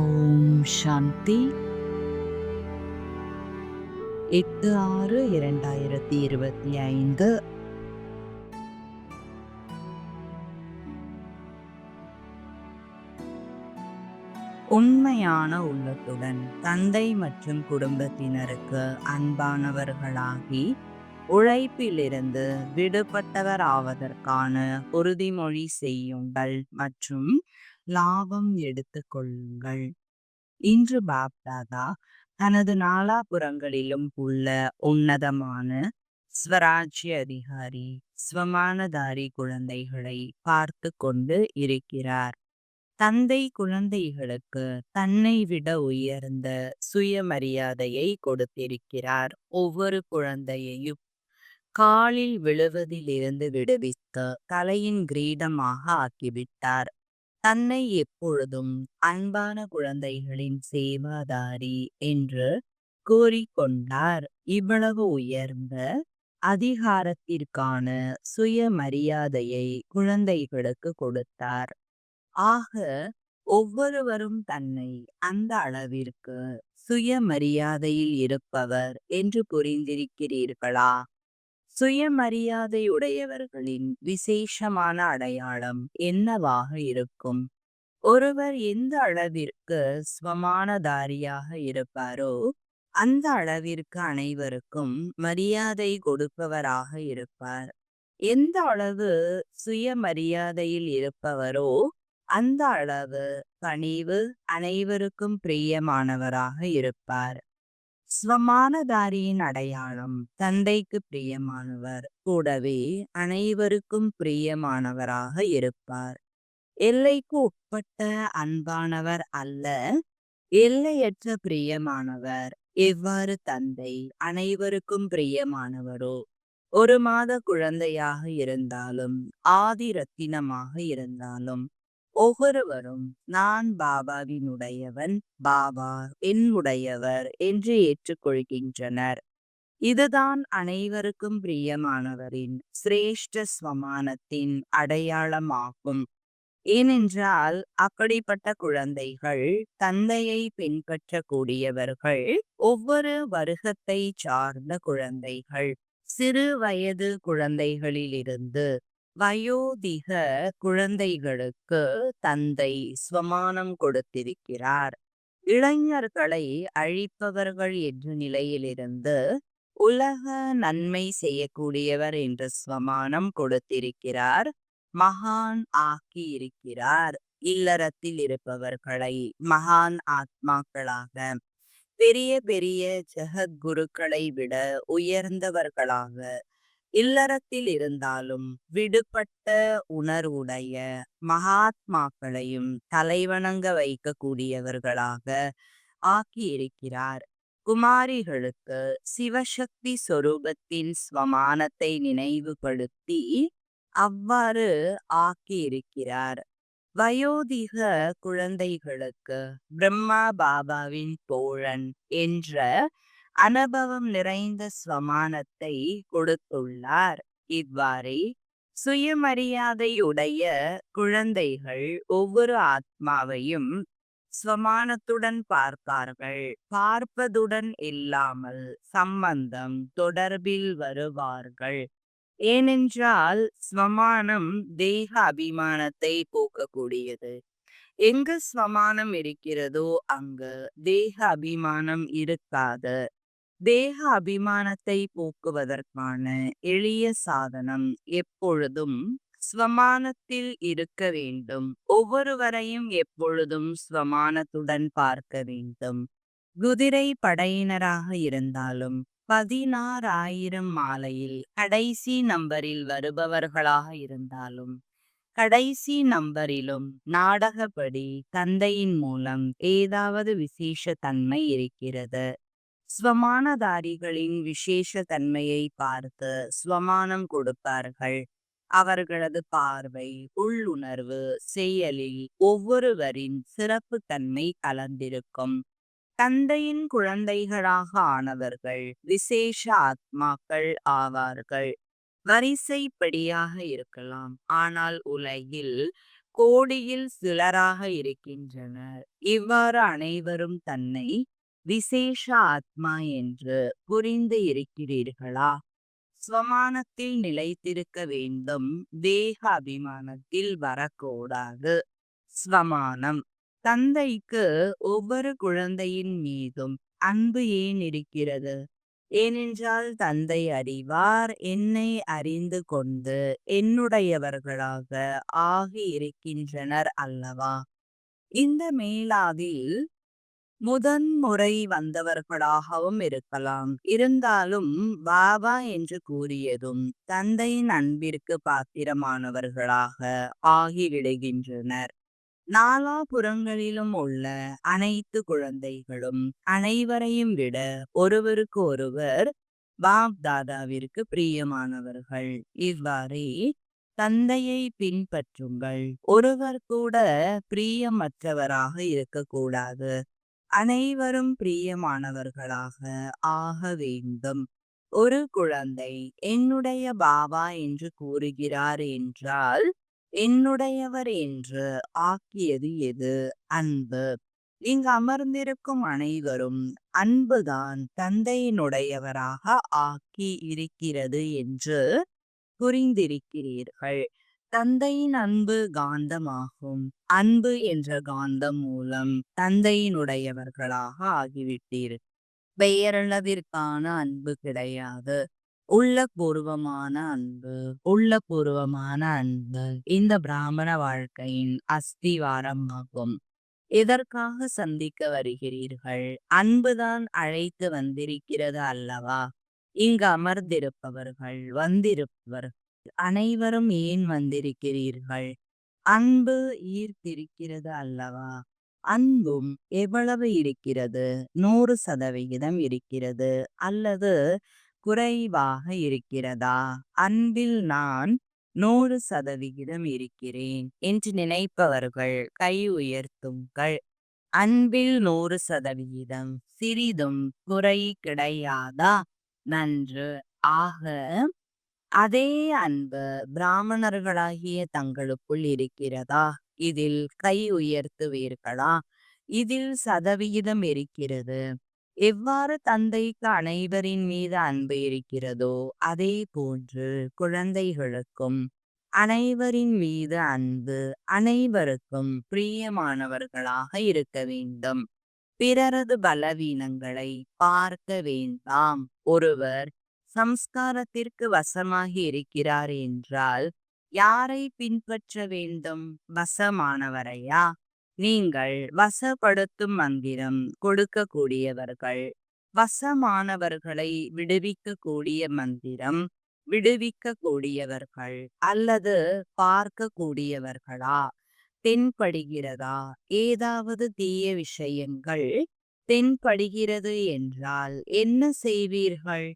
ஓம் சாந்தி. எட்டு ஆறு இரண்டாயிரத்தி இருபத்தி ஐந்து. உண்மையான உள்ளத்துடன் தந்தை மற்றும் குடும்பத்தினருக்கு அன்பானவர்களாகி உழைப்பிலிருந்து விடுபட்டவர் ஆவதற்கான உறுதிமொழி செய்யுங்கள் மற்றும் லாபம் எடுத்துக் கொள்ளுங்கள் இன்று பாப்தாதா தனது நாலாபுறங்களிலும் உள்ள உன்னதமான ஸ்வராஜ்ய அதிகாரி ஸ்வமானதாரி குழந்தைகளை பார்த்து கொண்டு இருக்கிறார். தந்தை குழந்தைகளுக்கு தன்னை விட உயர்ந்த சுயமரியாதையை கொடுத்திருக்கிறார். ஒவ்வொரு குழந்தையையும் காலில் விழுவதிலிருந்து விடுவித்து தலையின் கிரீடமாக ஆக்கிவிட்டார். தன்னை எப்பொழுதும் அன்பான குழந்தைகளின் சேவாதாரி என்று கூறிக்கொண்டார். இவ்வளவு உயர்ந்த அதிகாரத்திற்கான சுயமரியாதையை குழந்தைகளுக்கு கொடுத்தார். ஆக ஒவ்வொருவரும் தன்னை அந்த அளவிற்கு சுயமரியாதையில் இருப்பவர் என்று புரிந்திருக்கிறீர்களா? சுயமரியாதையுடையவர்களின் விசேஷமான அடையாளம் என்னவாக இருக்கும்? ஒருவர் எந்த அளவிற்கு ஸ்வமானதாரியாக இருப்பாரோ அந்த அளவிற்கு அனைவருக்கும் மரியாதை கொடுப்பவராக இருப்பார். எந்த அளவு சுயமரியாதையில் இருப்பவரோ அந்த அளவு பணிவு அனைவருக்கும் பிரியமானவராக இருப்பார். ஸ்வமானதாரியின் அடையாளம் தந்தைக்கு பிரியமானவர் கூடவே அனைவருக்கும் பிரியமானவராக இருப்பார். எல்லைக்கு உட்பட்ட அன்பானவர் அல்ல எல்லையற்ற பிரியமானவர். எவ்வாறு தந்தை அனைவருக்கும் பிரியமானவரோ ஒரு மாத குழந்தையாக இருந்தாலும் ஆதி ரத்தினமாக இருந்தாலும் ஒவ்வொருவரும் நான் பாபாவினுடையவன் பாபா என்னுடையவர் என்று ஏற்றுக்கொள்கின்றனர். இதுதான் அனைவருக்கும் பிரியமானவரின் சிரேஷ்ட ஸ்வமானத்தின் அடையாளமாகும். ஏனென்றால் அப்படிப்பட்ட குழந்தைகள் தந்தையை பின்பற்றக்கூடியவர்கள் ஒவ்வொரு வருகத்தை சார்ந்த குழந்தைகள் சிறு வயது குழந்தைகளிலிருந்து வயோதிக குழந்தைகளுக்கு தந்தை ஸ்வமானம் கொடுத்திருக்கிறார். இளைஞர்களை அழிப்பவர்கள் என்ற நிலையிலிருந்து உலக நன்மை செய்யக்கூடியவர் என்ற ஸ்வமானம் கொடுத்திருக்கிறார். மகான் ஆக்கி இருக்கிறார் இல்லறத்தில் இருப்பவர்களை மகான் ஆத்மாக்களாக. பெரிய பெரிய ஜெகத்குருக்களை விட உயர்ந்தவர்களாக இல்லறத்தில் இருந்தாலும் விடுபட்ட உணர்வுடைய மகாத்மாக்களையும் தலைவணங்க வைக்கக்கூடியவர்களாக ஆக்கியிருக்கிறார். குமாரிகளுக்கு சிவசக்தி சொரூபத்தின் ஸ்வமானத்தை நினைவுபடுத்தி அவ்வாறு ஆக்கியிருக்கிறார். வயோதிக குழந்தைகளுக்கு பிரம்மா பாபாவின் தோழன் என்ற அனுபவம் நிறைந்த ஸ்வமானத்தை கொடுத்துள்ளார். இவ்வாறே சுயமரியாதையுடைய குழந்தைகள் ஒவ்வொரு ஆத்மாவையும் ஸ்வமானத்துடன் பார்ப்பார்கள். பார்ப்பதுடன் இல்லாமல் சம்பந்தம் தொடர்பில் வருவார்கள். ஏனென்றால் ஸ்வமானம் தேக அபிமானத்தை போக்கக்கூடியது. எங்கு ஸ்வமானம் இருக்கிறதோ அங்கு தேக அபிமானம் இருக்காது. தேக அபிமானத்தை போக்குவதற்கான எளிய சாதனம் எப்பொழுதும் ஸ்வமானத்தில் இருக்க வேண்டும். ஒவ்வொருவரையும் எப்பொழுதும் ஸ்வமானத்துடன் பார்க்க வேண்டும். குதிரை படையினராக இருந்தாலும் பதினாறாயிரம் மாலையில் கடைசி நம்பரில் வருபவர்களாக இருந்தாலும் கடைசி நம்பரிலும் நாடகப்படி தந்தையின் மூலம் ஏதாவது விசேஷ தன்மை இருக்கிறது. ஸ்வமானதாரிகளின் விசேஷ தன்மையை பார்த்து ஸ்வமானம் கொடுப்பார்கள். அவர்களது பார்வை உள்ளுணர்வு செயலில் ஒவ்வொருவரின் சிறப்பு தன்மை கலந்திருக்கும். தந்தையின் குழந்தைகளாக ஆனவர்கள் விசேஷ ஆத்மாக்கள் ஆவார்கள். வரிசைப்படியாக இருக்கலாம். ஆனால் உலகில் கோடியில் சிலராக இருக்கின்றனர். இவ்வாறு அனைவரும் தன்னை விசேஷ ஆத்மா என்று புரிந்து இருக்கிறீர்களா? ஸ்வமானத்தில் நிலைத்திருக்க வேண்டும். தேக அபிமானத்தில் வரக்கூடாது. ஸ்வமானம் தந்தைக்கு ஒவ்வொரு குழந்தையின் மீதும் அன்பு ஏன் இருக்கிறது? ஏனென்றால் தந்தை அறிவார் என்னை அறிந்து கொண்டு என்னுடையவர்களாக ஆகி இருக்கின்றனர் அல்லவா? இந்த மேலாவில் முதன்முறை வந்தவர்களாகவும் இருக்கலாம். இருந்தாலும் பாபா என்று கூறியதும் தந்தையின் அன்பிற்கு பாத்திரமானவர்களாக ஆகிவிடுகின்றனர். நாலாபுறங்களிலும் உள்ள அனைத்து குழந்தைகளும் அனைவரையும் விட ஒருவருக்கு ஒருவர் பாப் தாதாவிற்கு பிரியமானவர்கள். இவ்வாறே தந்தையை பின்பற்றுங்கள். ஒருவர் கூட பிரியமற்றவராக இருக்கக்கூடாது. அனைவரும் பிரியமானவர்களாக ஆக வேண்டும். ஒரு குழந்தை என்னுடைய பாபா என்று கூறுகிறார் என்றால் என்னுடையவர் என்று ஆக்கியது எது? அன்பு. இங்கு அமர்ந்திருக்கும் அனைவரும் அன்புதான் தந்தையினுடையவராக ஆக்கி இருக்கிறது என்று புரிந்திருக்கிறீர்கள். தந்தையின் அன்பு காந்தமாகும். அன்பு என்ற காந்தம் மூலம் தந்தையினுடையவர்களாக ஆகிவிட்டீர். பெயரளவிற்கான அன்பு கிடையாது. உள்ளபூர்வமான அன்பு உள்ளபூர்வமான அன்பு இந்த பிராமண வாழ்க்கையின் அஸ்திவாரமாகும். எதற்காக சந்திக்க வருகிறீர்கள்? அன்புதான் அழைத்து வந்திருக்கிறது அல்லவா? இங்கு அமர்ந்திருப்பவர்கள் வந்திருப்பவர்கள் அனைவரும் ஏன் வந்திருக்கிறீர்கள்? அன்பு ஈர்த்திருக்கிறது அல்லவா? அன்பும் எவ்வளவு இருக்கிறது? நூறு சதவிகிதம் இருக்கிறது அல்லது குறைவாக இருக்கிறதா? அன்பில் நான் நூறு சதவிகிதம் இருக்கிறேன் என்று நினைப்பவர்கள் கை உயர்த்துங்கள். அன்பில் நூறு சதவிகிதம் சிறிதும் குறை கிடையாதா? நன்று. ஆக அதே அன்பு பிராமணர்களாகிய தங்களுக்குள் இருக்கிறதா? இதில் கை உயர்த்துவீர்களா? இதில் சதவிகிதம் இருக்கிறது. எவ்வாறு தந்தைக்கு அனைவரின் மீது அன்பு இருக்கிறதோ அதே போன்று குழந்தைகளுக்கும் அனைவரின் மீது அன்பு அனைவருக்கும் பிரியமானவர்களாக இருக்க வேண்டும். பிறரது பலவீனங்களை பார்க்க வேண்டாம். ஒருவர் சம்ஸ்காரத்திற்கு வசமாகி இருக்கிறார் என்றால் யாரை பின்பற்ற வேண்டும்? வசமானவரையா? நீங்கள் வசப்படுத்தும் மந்திரம் கொடுக்கக்கூடியவர்கள். வசமானவர்களை விடுவிக்கக்கூடிய மந்திரம் விடுவிக்கக்கூடியவர்கள் அல்லது பார்க்கக்கூடியவர்களா? தென்படுகிறதா? ஏதாவது தீய விஷயங்கள் தென்படுகிறது என்றால் என்ன செய்வீர்கள்?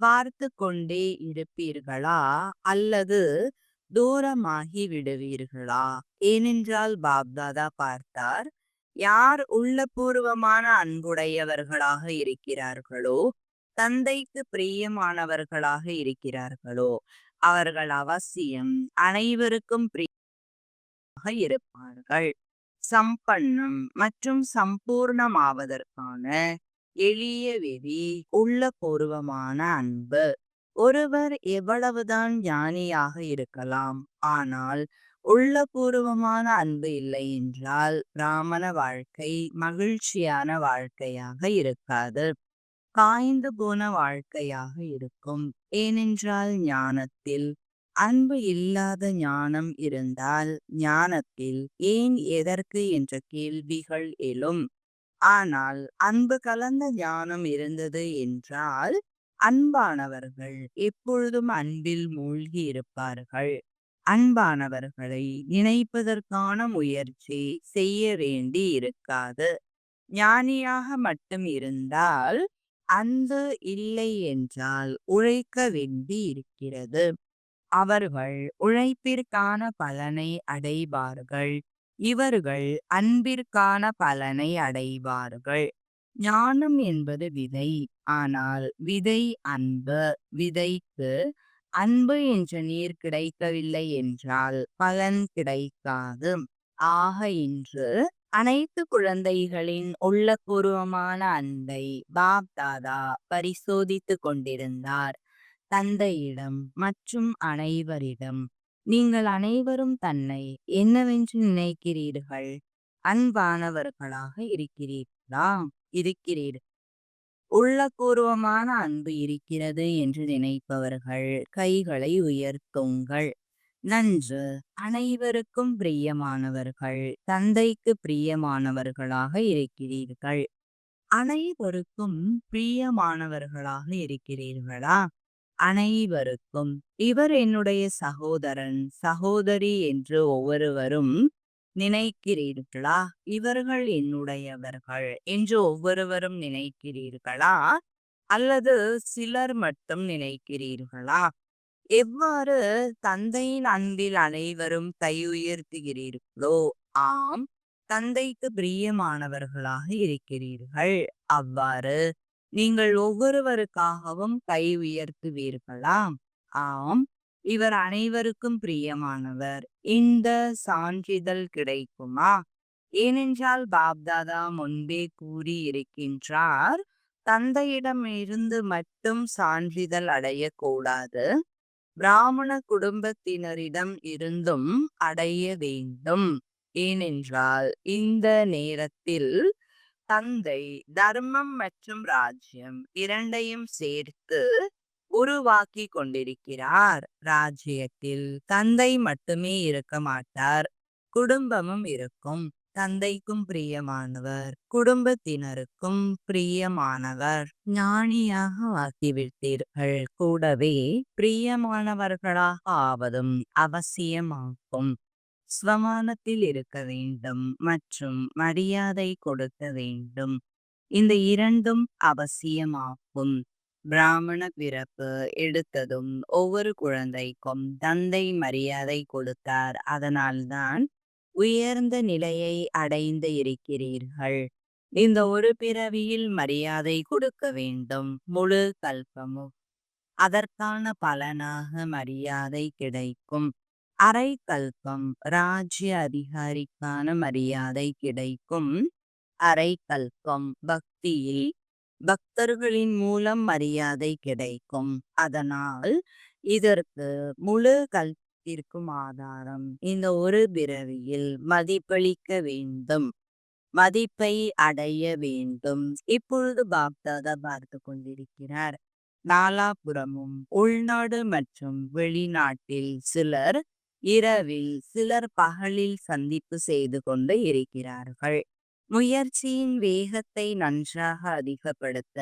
பார்த்து கொண்டே இருப்பீர்களா? அல்லது தூரமாகி விடுவீர்களா? ஏனென்றால் பாப்தாதா பார்த்தார் யார் உள்ளபூர்வமான அன்புடையவர்களாக இருக்கிறார்களோ தந்தைக்கு பிரியமானவர்களாக இருக்கிறார்களோ அவர்கள் அவசியம் அனைவருக்கும் பிரியமாக இருப்பார்கள். சம்பன்னம் மற்றும் சம்பூர்ணமாவதற்கான எளிய விதி உள்ளபூர்வமான அன்பு. ஒருவர் எவ்வளவுதான் ஞானியாக இருக்கலாம் ஆனால் உள்ளபூர்வமான அன்பு இல்லை என்றால் பிராமண வாழ்க்கை மகிழ்ச்சியான வாழ்க்கையாக இருக்காது. காய்ந்து போன வாழ்க்கையாக இருக்கும். ஏனென்றால் ஞானத்தில் அன்பு இல்லாத ஞானம் இருந்தால் ஞானத்தில் ஏன் எதற்கு என்ற கேள்விகள் எழும். ஆனால் அன்பு கலந்த ஞானம் இருந்தது என்றால் அன்பானவர்கள் எப்பொழுதும் அன்பில் மூழ்கி இருப்பார்கள். அன்பானவர்களை நினைப்பதற்கான முயற்சி செய்ய வேண்டி இருக்காது. ஞானியாக மட்டும் இருந்தால் அன்பு இல்லை என்றால் உழைக்க வேண்டி இருக்கிறது. அவர்கள் உழைப்பிற்கான பலனை அடைவார்கள். இவர்கள் அன்பிற்கான பலனை அடைவார்கள். ஞானம் என்பது விதை. ஆனால் விதை அன்பு. விதைக்கு அன்பு என்ற நீர் கிடைக்கவில்லை என்றால் பலன் கிடைக்காது. ஆக இன்று அனைத்து குழந்தைகளின் உள்ளபூர்வமான அன்பை பாப் தாதா பரிசோதித்துக் கொண்டிருந்தார். தந்தையிடம் மற்றும் அனைவரிடம் நீங்கள் அனைவரும் தன்னை என்னவென்று நினைக்கிறீர்கள்? அன்பானவர்களாக இருக்கிறீர்களா? இருக்கிறீர்கள் உள்ளபூர்வமான அன்பு இருக்கிறது என்று நினைப்பவர்கள் கைகளை உயர்த்துங்கள். நன்று. அனைவருக்கும் பிரியமானவர்கள் தந்தைக்கு பிரியமானவர்களாக இருக்கிறீர்கள். அனைவருக்கும் பிரியமானவர்களாக இருக்கிறீர்களா? அனைவருக்கும். இவர் என்னுடைய சகோதரன் சகோதரி என்று ஒவ்வொருவரும் நினைக்கிறீர்களா? இவர்கள் என்னுடையவர்கள் என்று ஒவ்வொருவரும் நினைக்கிறீர்களா? அல்லது சிலர் மட்டும் நினைக்கிறீர்களா? எவ்வாறு தந்தையின் அன்பில் அனைவரும் கை உயர்த்துகிறீர்களோ ஆம் தந்தைக்கு பிரியமானவர்களாக இருக்கிறீர்கள். அவ்வாறு நீங்கள் ஒவ்வொருவருக்காகவும் கை உயர்த்துவீர்களா? ஆம். இவர் அனைவருக்கும் பிரியமானவர். இந்த சான்றிதழ் கிடைக்குமா? ஏனென்றால் பாப்தாதா முன்பே கூறி இருக்கின்றார் தந்தையிடமிருந்து மட்டும் சான்றிதழ் அடையக்கூடாது. பிராமண குடும்பத்தினரிடம் இருந்தும் அடைய வேண்டும். ஏனென்றால் இந்த நேரத்தில் தந்தை தர்மம் மற்றும் ராஜ்யம் இரண்டையும் சேர்த்து உருவாக்கி கொண்டிருக்கிறார். ராஜ்யத்தில் தந்தை மட்டுமே இருக்க மாட்டார். குடும்பமும் இருக்கும். தந்தைக்கும் பிரியமானவர். குடும்பத்தினருக்கும் பிரியமானவர். ஞானியாக ஆக்கிவிட்டீர்கள் கூடவே பிரியமானவர்களாக ஆவதும் அவசியமாகும். ஸ்வமானத்தில் இருக்க வேண்டும் மற்றும் மரியாதை கொடுக்க வேண்டும். இந்த இரண்டும் அவசியமாகும். பிராமண பிறப்பு எடுத்ததும் ஒவ்வொரு குழந்தைக்கும் தந்தை மரியாதை கொடுத்தார். அதனால்தான் உயர்ந்த நிலையை அடைந்து இருக்கிறீர்கள். இந்த ஒரு பிறவியில் மரியாதை கொடுக்க வேண்டும். முழு கல்பமும். அதற்கான பலனாக மரியாதை கிடைக்கும். அரை கல்பம் ராஜ்ய அதிகாரிக்கான மரியாதை கிடைக்கும். அரை கல்பம் பக்தியில் பக்தர்களின் மூலம் மரியாதை கிடைக்கும். அதனால் இதற்கு முழு கல்பத்திற்கும் ஆதாரம். இந்த ஒரு பிறவியில் மதிப்பளிக்க வேண்டும். மதிப்பை அடைய வேண்டும். இப்பொழுது பாக்தாதா பார்த்து கொண்டிருக்கிறார். நாலாபுறமும் உள்நாடு மற்றும் வெளிநாட்டில் சிலர் இரவில் சிலர் பகலில் சந்திப்பு செய்து கொண்டு இருக்கிறார்கள். முயற்சியின் வேகத்தை நன்றாக அதிகப்படுத்த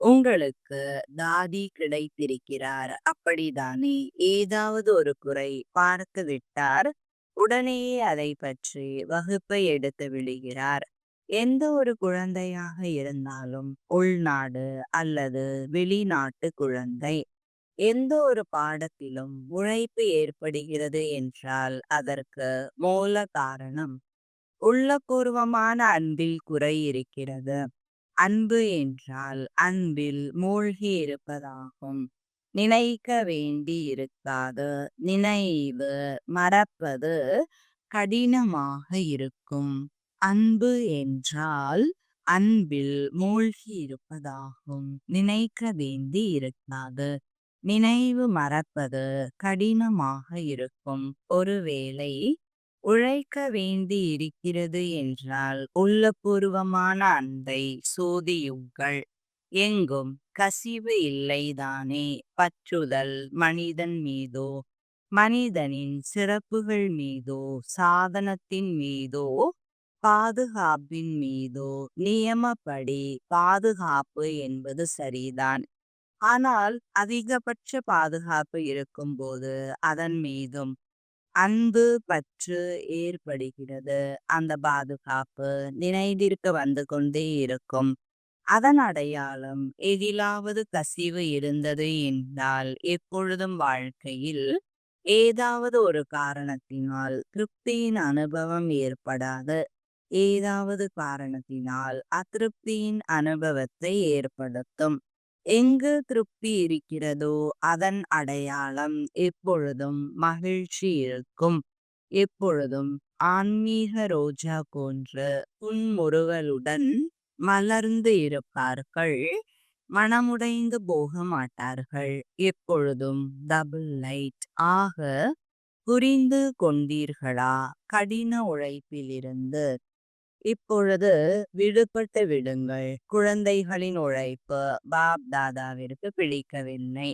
உங்களுக்கு தாதி கிடைத்திருக்கிறார். அப்படிதானே ஏதாவது ஒரு குறை பார்த்து விட்டார். உடனேயே அதை பற்றி வகுப்பை எடுத்து விடுகிறார். எந்த ஒரு குழந்தையாக இருந்தாலும் உள்நாடு அல்லது வெளிநாட்டு குழந்தை எந்த ஒரு பாடத்திலும் உழைப்பு ஏற்படுகிறது என்றால் அதற்கு மூல காரணம் உள்ளபூர்வமான அன்பில் குறை இருக்கிறது. அன்பு என்றால் அன்பில் மூழ்கி இருப்பதாகும். நினைக்க வேண்டி இருக்காது. நினைவு மறப்பது கடினமாக இருக்கும். அன்பு என்றால் அன்பில் மூழ்கி இருப்பதாகும். நினைக்க வேண்டி இருக்காது. நினைவு மறப்பது கடினமாக இருக்கும். ஒருவேளை உழைக்க வேண்டி இருக்கிறது என்றால் உள்ளபூர்வமான அன்பை சோதியுங்கள். எங்கும் கசிவு இல்லைதானே. பற்றுதல் மனிதன் மீதோ மனிதனின் சிறப்புகள் மீதோ சாதனத்தின் மீதோ பாதுகாப்பின் மீதோ நியமப்படி பாதுகாப்பு என்பது சரிதான். ஆனால் அதிகபட்ச பாதுகாப்பு இருக்கும்போது அதன் மீதும் அன்பு பற்று ஏற்படுகிறது. அந்த பாதுகாப்பு நினைவிற்க வந்து கொண்டே இருக்கும். அதன் அடையாளம் எதிலாவது கசிவு இருந்தது என்றால் எப்பொழுதும் வாழ்க்கையில் ஏதாவது ஒரு காரணத்தினால் திருப்தியின் அனுபவம் ஏற்படாது. ஏதாவது காரணத்தினால் அதிருப்தியின் அனுபவத்தை ஏற்படுத்தும். எங்கு திருப்தி இருக்கிறதோ அதன் அடையாளம் எப்பொழுதும் மகிழ்ச்சி இருக்கும். எப்பொழுதும் ஆன்மீக ரோஜா போன்ற புன்முறுவலுடன் மலர்ந்து இருப்பார்கள். மனமுடைந்து போக மாட்டார்கள். எப்பொழுதும் டபுள் லைட் ஆக புரிந்து கொண்டீர்களா? கடின உழைப்பிலிருந்து இப்பொழுது விடுபட்டு விடுங்கள். குழந்தைகளின் உழைப்பு பாப் தாதாவிற்கு பிடிக்கவில்லை.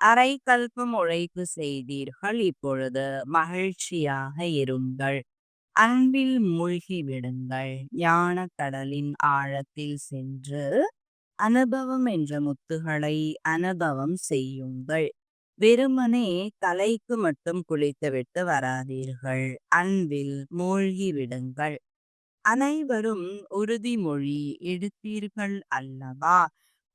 அரை கல்பம் உழைப்பு செய்தீர்கள். இப்பொழுது மகிழ்ச்சியாக இருங்கள். அன்பில் மூழ்கி விடுங்கள். ஞான கடலின் ஆழத்தில் சென்று அனுபவம் என்ற முத்துகளை அனுபவம் செய்யுங்கள். வெறுமனே தலைக்கு மட்டும் குளித்துவிட்டு வராதீர்கள். அன்பில் மூழ்கி விடுங்கள். அனைவரும் உறுதிமொழி எடுத்தீர்கள் அல்லவா?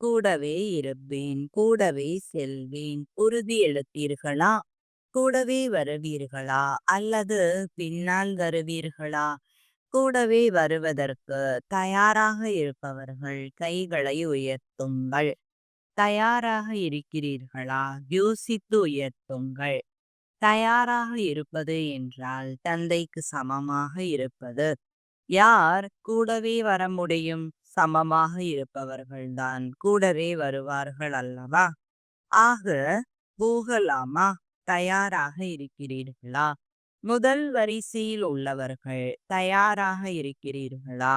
கூடவே இருப்பேன் கூடவே செல்வேன். உறுதி எடுத்தீர்களா? கூடவே வருவீர்களா? அல்லது பின்னால் வருவீர்களா? கூடவே வருவதற்கு தயாராக இருப்பவர்கள் கைகளை உயர்த்துங்கள். தயாராக இருக்கிறீர்களா? யோசித்து உயர்த்துங்கள். தயாராக இருப்பது என்றால் தந்தைக்கு சமமாக இருப்பது. யார் கூடவே வர முடியும்? சமமாக இருப்பவர்கள்தான் கூடவே வருவார்கள் அல்லவா? ஆக போகலாமா தயாராக இருக்கிறீர்களா? முதல் வரிசையில் உள்ளவர்கள் தயாராக இருக்கிறீர்களா?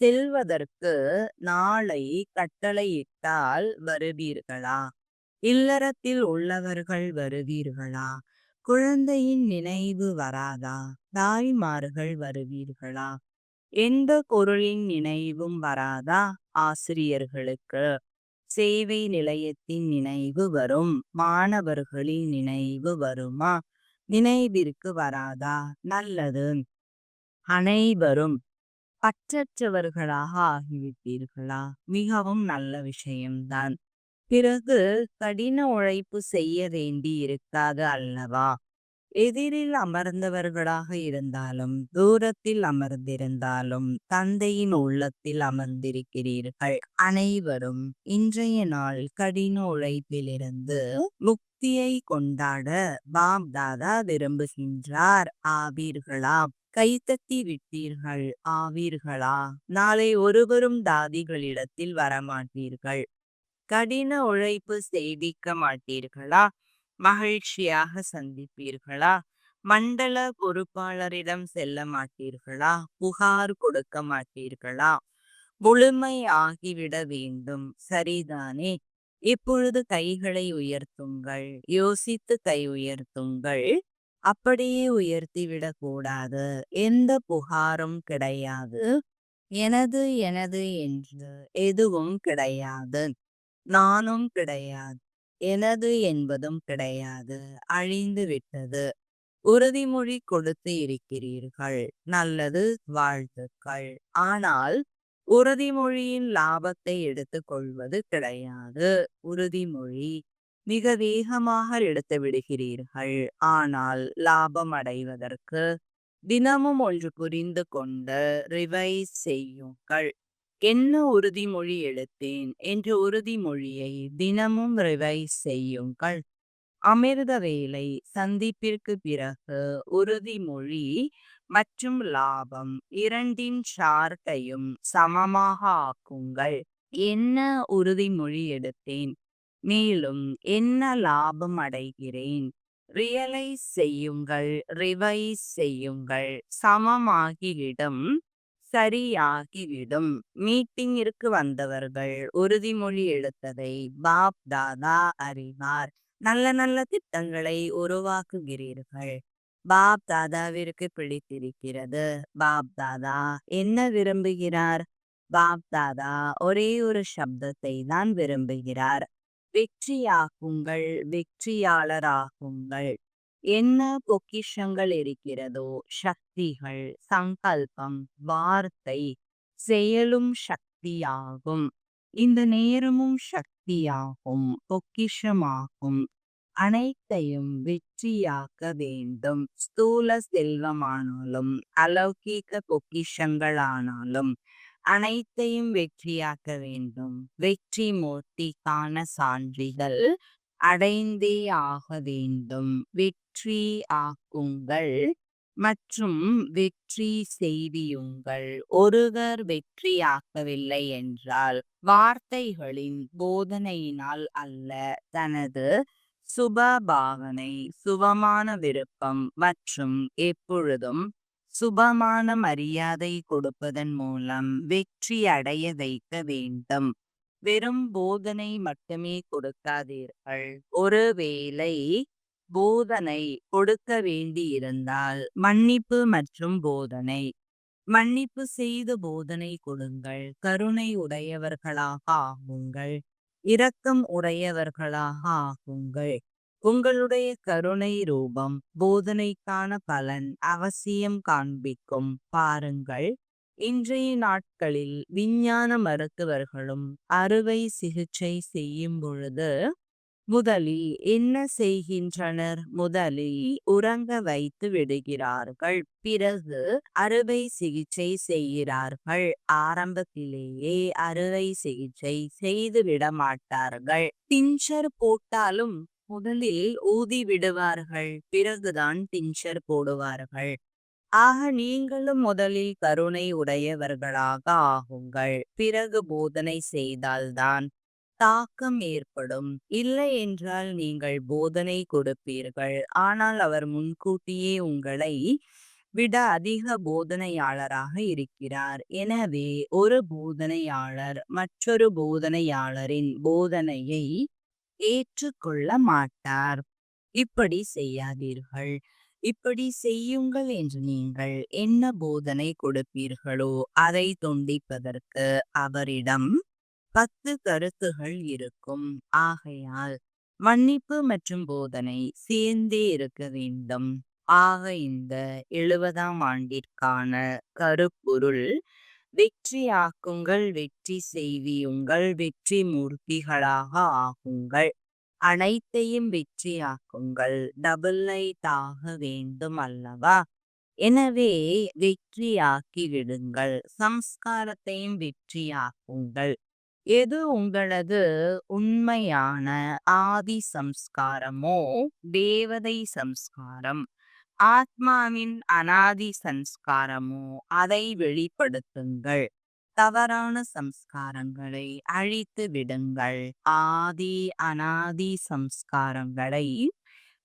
செல்வதற்கு நாளை கட்டளையிட்டால் வருவீர்களா? இல்லறத்தில் உள்ளவர்கள் வருவீர்களா? குழந்தையின் நினைவு வராதா? தாய்மார்கள் வருவீர்களா? எந்த பொருளின் நினைவும் வராதா? ஆசிரியர்களுக்கு சேவை நிலையத்தின் நினைவு வரும். மாணவர்களின் நினைவு வருமா? நினைவிற்கு வராதா? நல்லது. அனைவரும் பற்றற்றவர்களாக ஆகிவிட்டீர்களா? மிகவும் நல்ல விஷயம்தான். பிறகு கடின உழைப்பு செய்ய வேண்டி இருக்காது அல்லவா? எதிரில் அமர்ந்தவர்களாக இருந்தாலும் தூரத்தில் அமர்ந்திருந்தாலும் தந்தையின் உள்ளத்தில் அமர்ந்திருக்கிறீர்கள். அனைவரும் இன்றைய நாள் கடின உழைப்பிலிருந்து முக்தியை கொண்டாட பாப் தாதா விரும்புகின்றார். ஆவீர்களா கைத்தட்டி விட்டீர்கள். ஆவீர்களா? நாளை ஒருவரும் தாதிகளிடத்தில் வரமாட்டீர்கள். கடின உழைப்பு செய்திக்க மாட்டீர்களா? மகிழ்ச்சியாக சந்திப்பீர்களா? மண்டல பொறுப்பாளரிடம் செல்ல மாட்டீர்களா? புகார் கொடுக்க மாட்டீர்களா? முழுமை ஆகிவிட வேண்டும். சரிதானே? இப்பொழுது கைகளை உயர்த்துங்கள். யோசித்து கை உயர்த்துங்கள். அப்படியே உயர்த்திவிடக் கூடாது. எந்த புகாரும் கிடையாது. எனது எனது என்று எதுவும் கிடையாது. நானும் கிடையாது. எனது என்பதும் கிடையாது. அழிந்து விட்டது. உறுதிமொழி கொடுத்து இருக்கிறீர்கள். நல்லது வாழ்த்துக்கள். ஆனால் உறுதிமொழியின் லாபத்தை எடுத்துக்கொள்வது கிடையாது. உறுதிமொழி மிக வேகமாக எடுத்து விடுகிறீர்கள். ஆனால் லாபம் அடைவதற்கு தினமும் ஒன்று புரிந்து கொண்டு ரிவைஸ் செய்யுங்கள். என்ன உறுதிமொழி எடுத்தேன் என்ற உறுதிமொழியை தினமும் ரிவைஸ் செய்யுங்கள். அமிர்த வேலை சந்திப்பிற்கு பிறகு உறுதிமொழி மற்றும் லாபம் இரண்டின் சார்ட்டையும் சமமாக ஆக்குங்கள். என்ன உறுதிமொழி எடுத்தேன்? மேலும் என்ன லாபம் அடைகிறேன்? ரியலைஸ் செய்யுங்கள் ரிவைஸ் செய்யுங்கள். சமமாகிவிடும். சரியாகிவிடும். மீட்டிங்கிற்கு வந்தவர்கள் உறுதிமொழி எடுத்ததை பாப் தாதா அறிவார். நல்ல நல்ல திட்டங்களை உருவாக்குகிறீர்கள். பாப் தாதாவிற்கு பிடித்திருக்கிறது. பாப் தாதா என்ன விரும்புகிறார்? பாப் தாதா ஒரே ஒரு சப்தத்தை தான் விரும்புகிறார். வெற்றியாக்குங்கள் வெற்றியாளராகுங்கள் என்ன பொக்கிஷங்கள் இருக்கிறதோ சக்திகள் சங்கல்பம் வார்த்தை செயலும் சக்தியாகும். இந்த நேரமும் சக்தியாகும் பொக்கிஷமாகும். அனைத்தையும் வெற்றியாக்க வேண்டும். ஸ்தூல செல்வமானாலும் அலௌகீக பொக்கிஷங்களானாலும் அனைத்தையும் வெற்றியாக்க வேண்டும். வெற்றி மூர்த்திக்கான சான்றிதழ். அடைந்தே ஆக வேண்டும். வெற்றி ஆக்குங்கள் மற்றும் வெற்றி செய்தியுங்கள். ஒருவர் வெற்றியாக்கவில்லை என்றால் வார்த்தைகளின் போதனையினால் அல்ல. தனது சுபபாவனை சுபமான விருப்பம் மற்றும் எப்பொழுதும் சுபமான மரியாதை கொடுப்பதன் மூலம் வெற்றி அடைய வைக்க வேண்டும். வெறும் போதனை மட்டுமே கொடுக்காதீர்கள். ஒருவேளை போதனை கொடுக்க வேண்டி இருந்தால் மன்னிப்பு மற்றும் போதனை. மன்னிப்பு செய்து போதனை கொடுங்கள். கருணை உடையவர்களாக ஆகுங்கள். இரக்கம் உடையவர்களாக ஆகுங்கள். உங்களுடைய கருணை ரூபம் போதனைக்கான பலன் அவசியம் காண்பிக்கும். பாருங்கள். இன்றைய நாட்களில் விஞ்ஞான மருத்துவர்களும் அறுவை சிகிச்சை செய்யும் பொழுது முதலில் என்ன செய்கின்றனர்? முதலில் உறங்க வைத்து விடுகிறார்கள். பிறகு அறுவை சிகிச்சை செய்கிறார்கள். ஆரம்பத்திலேயே அறுவை சிகிச்சை செய்து விட மாட்டார்கள். டிஞ்சர் போட்டாலும் முதலில் ஊதி விடுவார்கள். பிறகுதான் டிஞ்சர் போடுவார்கள். ஆக நீங்களும் முதலில் கருணை உடையவர்களாக ஆகுங்கள். பிறகு போதனை செய்தால்தான் தாக்கம் ஏற்படும். இல்லை என்றால் நீங்கள் போதனை கொடுப்பீர்கள். ஆனால் அவர் முன்கூட்டியே உங்களை விட அதிக போதனையாளராக இருக்கிறார். எனவே ஒரு போதனையாளர் மற்றொரு போதனையாளரின் போதனையை ஏற்றுக்கொள்ள மாட்டார். இப்படி செய்யாதீர்கள். இப்படி செய்யுங்கள் என்று நீங்கள் என்ன போதனை கொடுப்பீர்களோ அதை துண்டிப்பதற்கு அவரிடம் பத்து கருத்துகள் இருக்கும். ஆகையால் மன்னிப்பு மற்றும் போதனை சேர்ந்தே இருக்க வேண்டும். ஆக இந்த எழுபதாம் ஆண்டிற்கான கருப்பொருள் வெற்றியாக்குங்கள் வெற்றி செய்வியுங்கள் வெற்றி மூர்த்திகளாக ஆகுங்கள். அனைத்தையும் வெற்றியாக்குங்கள். டபுள் நைட் ஆக வேண்டும் அல்லவா? எனவே வெற்றியாக்கி விடுங்கள். சம்ஸ்காரத்தையும் வெற்றியாக்குங்கள். எது உங்களது உண்மையான ஆதி சம்ஸ்காரமோ தேவதை சம்ஸ்காரம் ஆத்மாவின் அனாதி சம்ஸ்காரமோ அதை வெளிப்படுத்துங்கள். தவறான சம்ஸ்காரங்களை அழித்து விடுங்கள். ஆதி அனாதி சம்ஸ்காரங்களை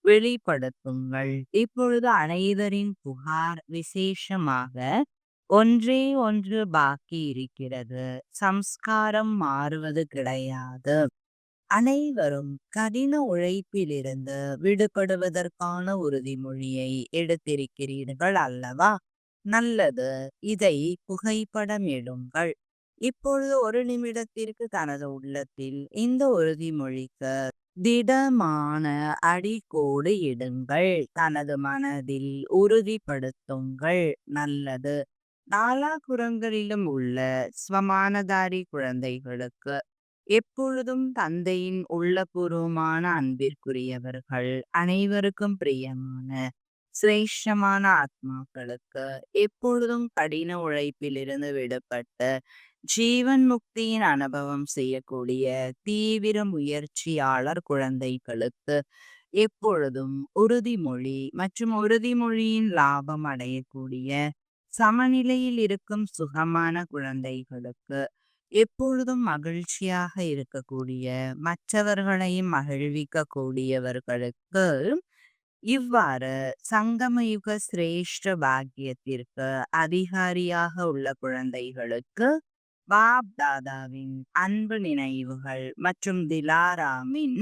வெளிப்படுத்துங்கள். இப்பொழுது அனைவரின் புகார் விசேஷமாக ஒன்றே ஒன்று பாக்கி இருக்கிறது. சம்ஸ்காரம் மாறுவது கிடையாது. அனைவரும் கடின உழைப்பிலிருந்து விடுபடுவதற்கான உறுதிமொழியை எடுத்திருக்கிறீர்கள் அல்லவா? நல்லது. இதை புகைப்படம் எடுங்கள். இப்பொழுது ஒரு நிமிடத்திற்கு தனது உள்ளத்தில் இந்த உறுதிமொழிக்கு திடமான அடிக்கோடு இடுங்கள். தனது மனதில் உறுதிப்படுத்துங்கள். நல்லது. நாலா குரங்களிலும் உள்ள ஸ்வமானதாரி குழந்தைகளுக்கு எப்பொழுதும் தந்தையின் உள்ளபூர்வமான அன்பிற்குரியவர்கள் அனைவருக்கும் பிரியமான சிரேஷ்டமான ஆத்மாக்களுக்கு எப்பொழுதும் கடின உழைப்பிலிருந்து விடுபட்டு ஜீவன் முக்தியின் அனுபவம் செய்யக்கூடிய தீவிர முயற்சியாளர் குழந்தைகளுக்கு எப்பொழுதும் உறுதிமொழி மற்றும் உறுதிமொழியின் லாபம் அடையக்கூடிய சமநிலையில் இருக்கும் சுகமான குழந்தைகளுக்கு எப்பொழுதும் மகிழ்ச்சியாக இருக்கக்கூடிய மற்றவர்களையும் மகிழ்விக்க கூடியவர்களுக்கு இவ்வாறு சங்கமயுக சிரேஷ்ட பாக்கியத்திற்கு அதிகாரியாக உள்ள குழந்தைகளுக்கு பாப் தாதாவின் அன்பு நினைவுகள் மற்றும் திலாராமின்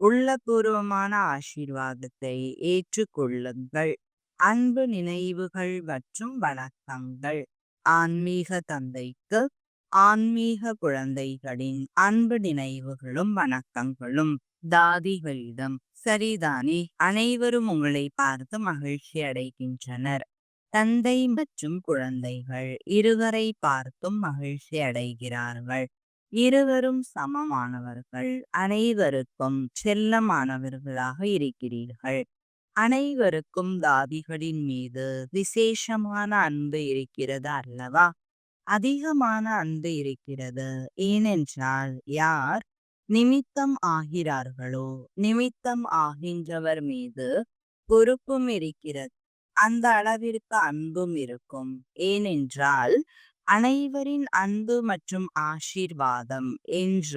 உள்ளபூர்வமான ஆசீர்வாதத்தை ஏற்றுக்கொள்ளுங்கள். அன்பு நினைவுகள் மற்றும் வணக்கங்கள். ஆன்மீக தந்தைக்கு ஆன்மீக குழந்தைகளின் அன்பு நினைவுகளும் வணக்கங்களும் தாதிகளிடம் சரிதானே? அனைவரும் உங்களை பார்த்து மகிழ்ச்சி அடைகின்றனர். தந்தை மற்றும் குழந்தைகள் இருவரை பார்த்தும் மகிழ்ச்சி அடைகிறார்கள். இருவரும் சமமானவர்கள். அனைவருக்கும் செல்லமானவர்களாக இருக்கிறீர்கள். அனைவருக்கும் தாதிகளின் மீது விசேஷமான அன்பு இருக்கிறது அல்லவா? அதிகமான அன்பு இருக்கிறது. ஏனென்றால் யார் நிமித்தம் ஆகிறார்களோ? நிமித்தம் ஆகின்றவர் மீது பொறுப்பும் இருக்கிறது. அந்த அளவிற்கு அன்பும் இருக்கும். ஏனென்றால் அனைவரின் அன்பு மற்றும் ஆசீர்வாதம் என்ற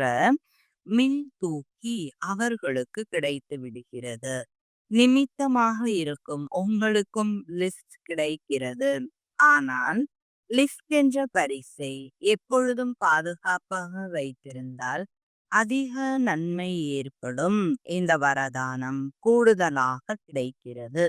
மின் தூக்கி அவர்களுக்கு கிடைத்து விடுகிறது. நிமித்தமாக இருக்கும் உங்களுக்கும் லிஸ்ட் கிடைக்கிறது. ஆனால் லிஸ்ட் என்ற பரிசை எப்பொழுதும் பாதுகாப்பாக வைத்திருந்தால் அதிக நன்மை ஏற்படும். இந்த வரதானம் கூடுதலாக கிடைக்கிறது.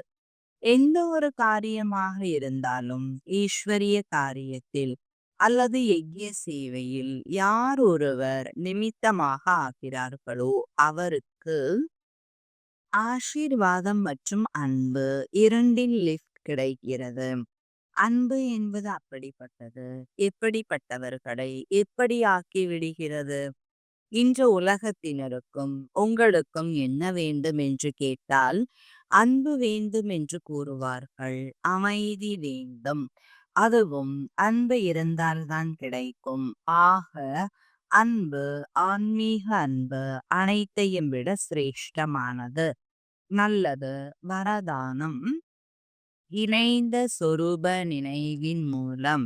எந்த ஒரு காரியமாக இருந்தாலும் ஈஸ்வரிய காரியத்தில் அல்லது யஜ்ய சேவையில் யார் ஒருவர் நிமித்தமாக ஆகிறார்களோ அவருக்கு ஆசீர்வாதம் மற்றும் அன்பு இரண்டின் லிஃப்ட் கிடைக்கிறது. அன்பு என்பது அப்படிப்பட்டது. எப்படிப்பட்டவர்களை எப்படி ஆக்கி விடுகிறது? இன்று உலகத்தினருக்கும் உங்களுக்கும் என்ன வேண்டும் என்று கேட்டால் அன்பு வேண்டும் என்று கூறுவார்கள் அமைதி வேண்டும். அதுவும் அன்பு இருந்தால்தான் கிடைக்கும். ஆக அன்பு ஆன்மீக அன்பு அனைத்தையும் விட சிரேஷ்டமானது. நல்லது வரதானம். இணைந்த சொரூப நினைவின் மூலம்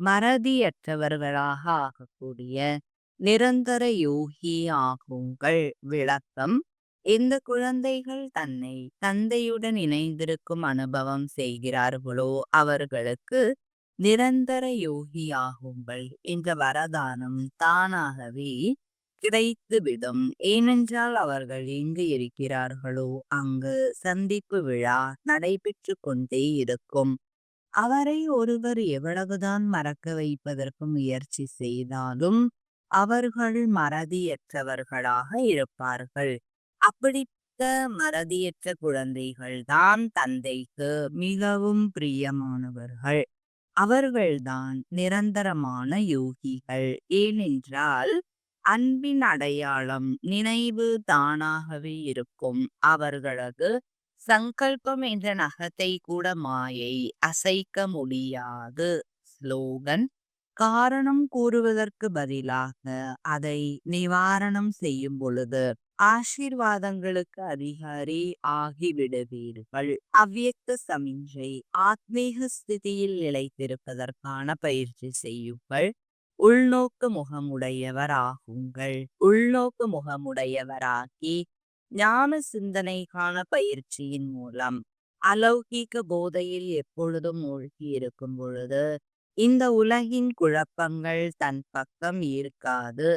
மறதியற்றவர்களாக ஆகக்கூடிய நிரந்தர யோகி ஆகுங்கள். விளக்கம். இந்த குழந்தைகள் தன்னை தந்தையுடன் இணைந்திருக்கும் அனுபவம் செய்கிறார்களோ அவர்களுக்கு நிரந்தர யோகி ஆகுங்கள். என்ற வரதானம் தானாகவே கிடைத்துவிடும். ஏனென்றால் அவர்கள் எங்கு இருக்கிறார்களோ அங்கு சந்திப்பு விழா நடைபெற்று கொண்டே இருக்கும். அவரை ஒருவர் எவ்வளவுதான் மறக்க வைப்பதற்கு முயற்சி செய்தாலும் அவர்கள் மறதியற்றவர்களாக இருப்பார்கள். அப்படிப்பட்ட மறதியற்ற குழந்தைகள்தான் தந்தைக்கு மிகவும் பிரியமானவர்கள். அவர்கள்தான் நிரந்தரமான யோகிகள். ஏனென்றால் அன்பின் அடையாளம் நினைவு தானாகவே இருக்கும். அவர்களது சங்கல்பம் என்ற நகத்தை கூட மாயை அசைக்க முடியாது. ஸ்லோகன் காரணம் கூறுவதற்கு பதிலாக அதை நிவாரணம் செய்யும் பொழுது ஆசீர்வாதங்களுக்கு அதிகாரி ஆகிவிடுவீர்கள். அவ்வியக்த சமிஞ்சை ஆத்மீக ஸ்திதியில் நிலைத்திருப்பதற்கான பயிற்சி செய்யுங்கள். உள்நோக்கு முகமுடையவர் ஆகுங்கள் உள்நோக்கு முகமுடையவராகி ஞான சிந்தனைக்கான பயிற்சியின் மூலம் அலௌகீக போதையில் எப்பொழுதும் மூழ்கி இருக்கும் பொழுது இந்த உலகின் குழப்பங்கள் தன் பக்கம் இருக்காது.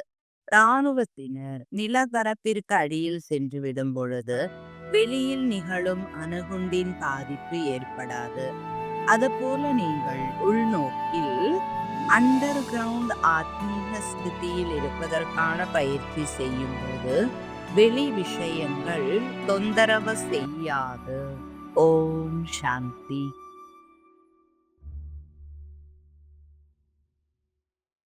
இராணுவத்தினர் நிலப்பரப்பிற்கு அடியில் சென்று விடும் பொழுது வெளியில் நிகழும் அணுகுண்டின் பாதிப்பு ஏற்படாது. அதுபோல நீங்கள் உள்நோக்கில் அண்டர் கிரவுண்ட் ஆத்மீக ஸ்திதியில் இருப்பதற்கான பயிற்சி செய்யும் போது வெளி விஷயங்கள் தொந்தரவு செய்யாது. ஓம் சாந்தி.